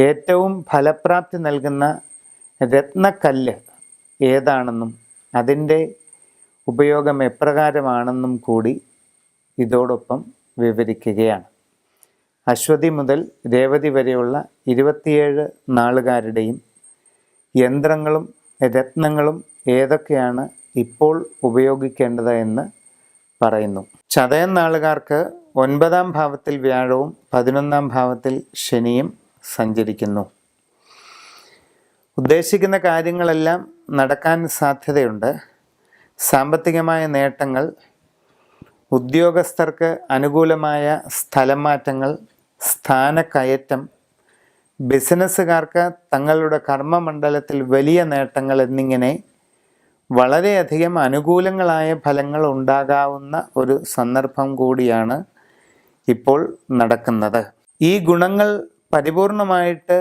ഏറ്റവും ഫലപ്രാപ്തി നൽകുന്ന രത്നക്കല്ല് ഏതാണെന്നും അതിന്റെ ഉപയോഗം എപ്രകാരമാണെന്നും കൂടി ഇതോടൊപ്പം വിവരിക്കുകയാണ്. അശ്വതി മുതൽ രേവതി വരെയുള്ള ഇരുപത്തിയേഴ് നാളുകാരുടെയും യന്ത്രങ്ങളും രത്നങ്ങളും ഏതൊക്കെയാണ് ഇപ്പോൾ ഉപയോഗിക്കേണ്ടത് എന്ന് പറയുന്നു. ചതയൻ നാളുകാർക്ക് ഒൻപതാം ഭാവത്തിൽ വ്യാഴവും പതിനൊന്നാം ഭാവത്തിൽ ശനിയും സഞ്ചരിക്കുന്നു. ഉദ്ദേശിക്കുന്ന കാര്യങ്ങളെല്ലാം നടക്കാൻ സാധ്യതയുണ്ട്. സാമ്പത്തികമായ നേട്ടങ്ങൾ ഉദ്യോഗസ്ഥർക്ക് അനുകൂലമായ സ്ഥലം മാറ്റങ്ങൾ സ്ഥാനക്കയറ്റം ബിസിനസ്സുകാർക്ക് തങ്ങളുടെ കർമ്മമണ്ഡലത്തിൽ വലിയ നേട്ടങ്ങൾ എന്നിങ്ങനെ വളരെയധികം അനുകൂലങ്ങളായ ഫലങ്ങൾ ഉണ്ടാകാവുന്ന ഒരു സന്ദർഭം കൂടിയാണ് ഇപ്പോൾ നടക്കുന്നത്. ഈ ഗുണങ്ങൾ പരിപൂർണമായിട്ട്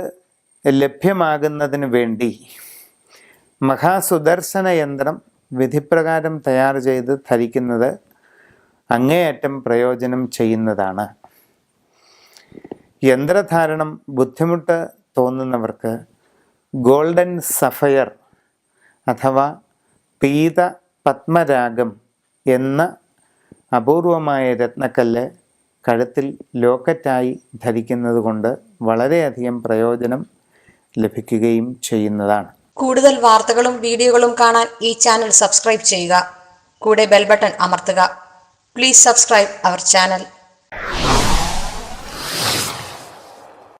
ലഭ്യമാകുന്നതിന് വേണ്ടി മഹാസുദർശന യന്ത്രം വിധിപ്രകാരം തയ്യാർ ചെയ്ത് ധരിക്കുന്നത് അങ്ങേയറ്റം പ്രയോജനം ചെയ്യുന്നതാണ്. യന്ത്രധാരണം ബുദ്ധിമുട്ട് തോന്നുന്നവർക്ക് ഗോൾഡൻ സഫയർ അഥവാ പീത പത്മരാഗം എന്ന അപൂർവമായ രത്നക്കല്ല് കഴുത്തിൽ ലോക്കറ്റായി ധരിക്കുന്നത് കൊണ്ട് വളരെയധികം പ്രയോജനം ലഭിക്കുകയും ചെയ്യുന്നതാണ്. കൂടുതൽ വാർത്തകളും വീഡിയോകളും കാണാൻ ഈ ചാനൽ സബ്സ്ക്രൈബ് ചെയ്യുക. കൂടെ ബെൽബട്ടൺ അമർത്തുക. Please subscribe our channel